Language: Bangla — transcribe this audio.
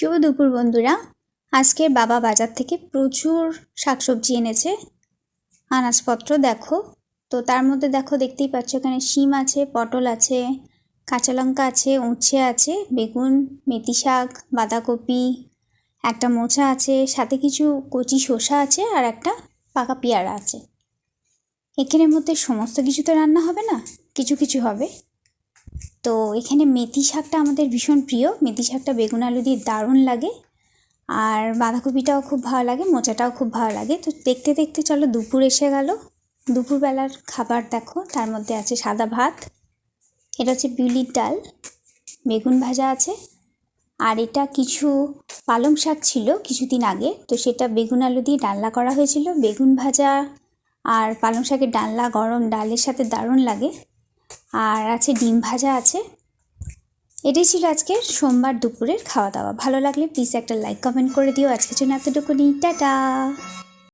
শুভ দুপুর বন্ধুরা আজকে বাবা বাজার থেকে প্রচুর শাকসবজি এনেছে। আনাজপত্র দেখো, তো তার মধ্যে দেখো দেখতেই পাচ্ছ এখানে শিম আছে, পটল আছে, কাঁচা লঙ্কা আছে, উচ্ছে আছে, বেগুন, মেথি শাক, বাঁধাকপি, একটা মোচা আছে, সাথে কিছু কচি শসা আছে আর একটা পাকা পেয়ারা আছে। এখানের মধ্যে সমস্ত কিছু তো রান্না হবে না? কিছু কিছু হবে। তো এখানে মেথি শাকটা আমাদের ভীষণ প্রিয়। মেথি শাকটা বেগুন আলু দিয়ে দারুণ লাগে। আর বাঁধাকপিটাও খুব ভালো লাগে, মোচাটাও খুব ভালো লাগে। তো দেখতে দেখতে চলো দুপুর এসে গেল। দুপুরবেলার খাবার দেখো, তার মধ্যে আছে সাদা ভাত। এটা হচ্ছে বিউলির ডাল, বেগুন ভাজা আছে। আর এটা কিছু পালং শাক ছিল কিছুদিন আগে, তো সেটা বেগুন আলু দিয়ে ডালনা করা হয়েছিল। বেগুন ভাজা আর পালং শাকের ডালনা, গরম ডালের সাথে দারুণ লাগে। আর আছে ডিম ভাজা আছে। এটাই ছিল আজকে সোমবার দুপুরের খাওয়া দাওয়া। ভালো লাগলে প্লিজ একটা লাইক কমেন্ট করে দিও। আজকের জন্য এতটুকু এতটুকুনি। টাটা!